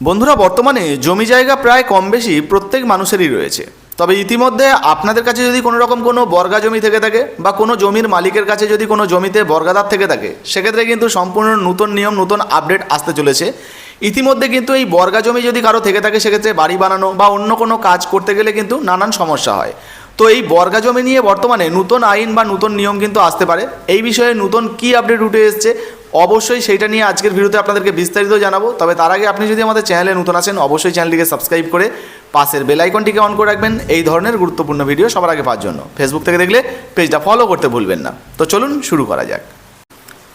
বন্ধুরা, বর্তমানে জমি জায়গা প্রায় কম বেশি প্রত্যেক মানুষেরই রয়েছে। তবে ইতিমধ্যে আপনাদের কাছে যদি কোনো রকম কোনো বর্গা জমি থেকে থাকে বা কোনো জমির মালিকের কাছে যদি কোনো জমিতে বর্গাদার থেকে থাকে, সেক্ষেত্রে কিন্তু সম্পূর্ণ নতুন নিয়ম, নতুন আপডেট আসতে চলেছে। ইতিমধ্যে কিন্তু এই বর্গা জমি যদি কারও থেকে থাকে, সেক্ষেত্রে বাড়ি বানানো বা অন্য কোনো কাজ করতে গেলে কিন্তু নানান সমস্যা হয়। তো এই বর্গা জমি নিয়ে বর্তমানে নতুন আইন বা নতুন নিয়ম কিন্তু আসতে পারে। এই বিষয়ে নতুন কি আপডেট উঠে এসছে অবশ্যই সেইটা নিয়ে আজকের ভিডিওতে আপনাদেরকে বিস্তারিত জানাব। তবে তার আগে আপনি যদি আমাদের চ্যানেলে নতুন আছেন, অবশ্যই চ্যানেলটিকে সাবস্ক্রাইব করে পাশের বেল আইকনটিকে অন করে রাখবেন। এই ধরনের গুরুত্বপূর্ণ ভিডিও সবার আগে পাওয়ার জন্য। ফেসবুক থেকে দেখলে পেজটা ফলো করতে ভুলবেন না। তো চলুন শুরু করা যাক।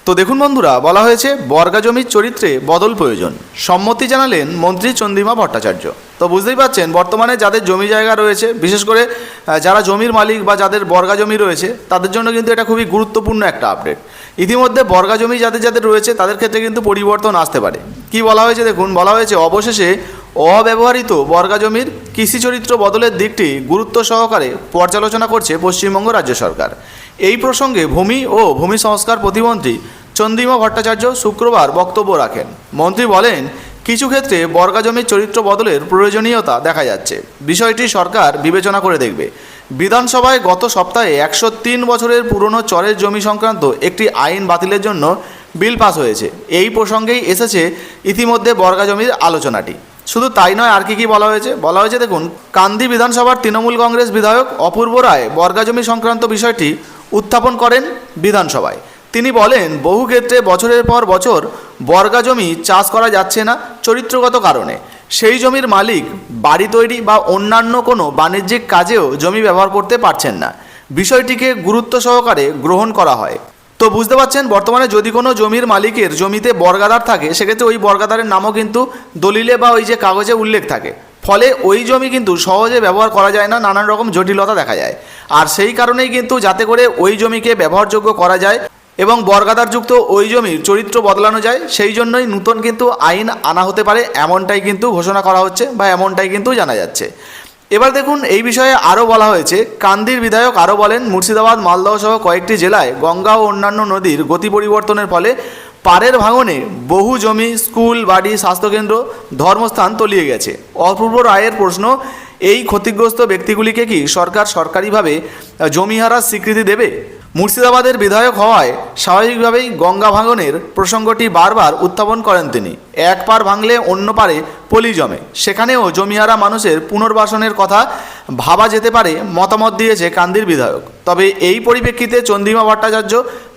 তো দেখুন বন্ধুরা, বলা হয়েছে বর্গা জমির চরিত্রে বদল প্রয়োজন। সম্মতি জানালেন মন্ত্রী চন্দ্রিমা ভট্টাচার্য। তো বুঝতেই পারছেন বর্তমানে যাদের জমি জায়গা রয়েছে, বিশেষ করে যারা জমির মালিক বা যাদের বর্গা জমি রয়েছে, তাদের জন্য কিন্তু এটা খুবই গুরুত্বপূর্ণ একটা আপডেট ইতিমধ্যে বর্গা জমি যাদের যাদের রয়েছে, তাদের ক্ষেত্রে কিন্তু পরিবর্তন আসতে পারে। কি বলা হয়েছে দেখুন, বলা হয়েছে অবশেষে অব্যবহৃত বর্গা জমির কৃষি চরিত্র বদলের দিকটি গুরুত্ব সহকারে পর্যালোচনা করছে পশ্চিমবঙ্গ রাজ্য সরকার। এই প্রসঙ্গে ভূমি ও ভূমি সংস্কার প্রতিমন্ত্রী চন্দ্রিমা ভট্টাচার্য শুক্রবার বক্তব্য রাখেন। মন্ত্রী বলেন, কিছু ক্ষেত্রে বর্গা জমির চরিত্র বদলের প্রয়োজনীয়তা দেখা যাচ্ছে। বিষয়টি সরকার বিবেচনা করে দেখবে। বিধানসভায় গত সপ্তাহে একশো তিন বছরের পুরনো চরের জমি সংক্রান্ত একটি আইন বাতিলের জন্য বিল পাস হয়েছে। এই প্রসঙ্গেই এসেছে ইতিমধ্যে বর্গা জমির আলোচনাটি। শুধু তাই নয়, আর কি কি বলা হয়েছে? বলা হয়েছে, দেখুন, কান্দি বিধানসভার তৃণমূল কংগ্রেস বিধায়ক অপূর্ব রায় বর্গা জমি সংক্রান্ত বিষয়টি উত্থাপন করেন বিধানসভায়। তিনি বলেন, বহু ক্ষেত্রে বছরের পর বছর বর্গা জমি চাষ করা যাচ্ছে না চরিত্রগত কারণে। সেই জমির মালিক, বাড়ি তৈরি বা অন্যান্য কোনো বাণিজ্যিক কাজেও জমি ব্যবহার করতে পারছেন না। বিষয়টিকে গুরুত্ব সহকারে গ্রহণ করা হয়। তো বুঝতে পারছেন, বর্তমানে যদি কোনো জমির মালিকের জমিতে বর্গাদার থাকে, সেক্ষেত্রে ওই বর্গাদারের নামও কিন্তু দলিলে বা ওই যে কাগজে উল্লেখ থাকে। ফলে ওই জমি কিন্তু সহজে ব্যবহার করা যায় না, নানান রকম জটিলতা দেখা যায়। আর সেই কারণেই কিন্তু যাতে করে ওই জমিকে ব্যবহারযোগ্য করা যায় এবং বর্গাদারযুক্ত ওই জমির চরিত্র বদলানো যায়, সেই জন্যই নূতন কিন্তু আইন আনা হতে পারে, এমনটাই কিন্তু ঘোষণা করা হচ্ছে বা এমনটাই কিন্তু জানা যাচ্ছে। এবার দেখুন, এই বিষয়ে আরও বলা হয়েছে। কান্দির বিধায়ক আরও বলেন, মুর্শিদাবাদ, মালদহ সহ কয়েকটি জেলায় গঙ্গা ও অন্যান্য নদীর গতি পরিবর্তনের ফলে পাড়ের ভাঙনে বহু জমি, স্কুল, বাড়ি, স্বাস্থ্যকেন্দ্র, ধর্মস্থান তলিয়ে গেছে। অপূর্ব রায়ের প্রশ্ন, এই ক্ষতিগ্রস্ত ব্যক্তিগুলিকে কি সরকার সরকারিভাবে জমিহারার জমি হারার স্বীকৃতি দেবে? মুর্শিদাবাদের বিধায়ক হওয়ায় স্বাভাবিকভাবেই গঙ্গা ভাঙনের প্রসঙ্গটি বারবার উত্থাপন করেন তিনি। এক পার ভাঙলে অন্য পারে পলি জমে। সেখানেও জমিহারা মানুষের পুনর্বাসনের কথা ভাবা যেতে পারে মতামত দিয়েছে কান্দির বিধায়ক। তবে এই পরিপ্রেক্ষিতে চন্দ্রিমা ভট্টাচার্য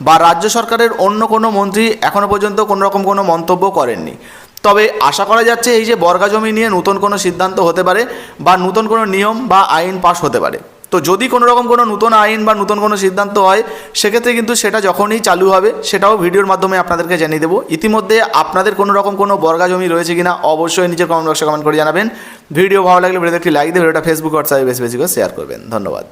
বা রাজ্য সরকারের অন্য কোনো মন্ত্রী এখনও পর্যন্ত কোনো রকম কোনো মন্তব্য করেননি। তবে আশা করা যাচ্ছে এই যে বর্গা জমি নিয়ে নতুন কোনো সিদ্ধান্ত হতে পারে বা নতুন কোনো নিয়ম বা আইন পাশ হতে পারে। তো যদি কোনো রকম কোনো নতুন আইন বা নতুন কোনো সিদ্ধান্ত হয়, সেক্ষেত্রে কিন্তু সেটা যখনই চালু হবে, সেটাও ভিডিওর মাধ্যমে আপনাদেরকে জানিয়ে দেবো। ইতিমধ্যে আপনাদের কোনো রকম কোনো বর্গা জমি রয়েছে কিনা, অবশ্যই নিজের কমেন্ট বক্সে কমেন্ট করে জানাবেন। ভিডিও ভালো লাগলে ভিডিওতে একটি লাইক দিয়ে ভিডিওটা ফেসবুক হোয়াটসঅ্যাপে বেশি বেশি করে শেয়ার করবেন। ধন্যবাদ।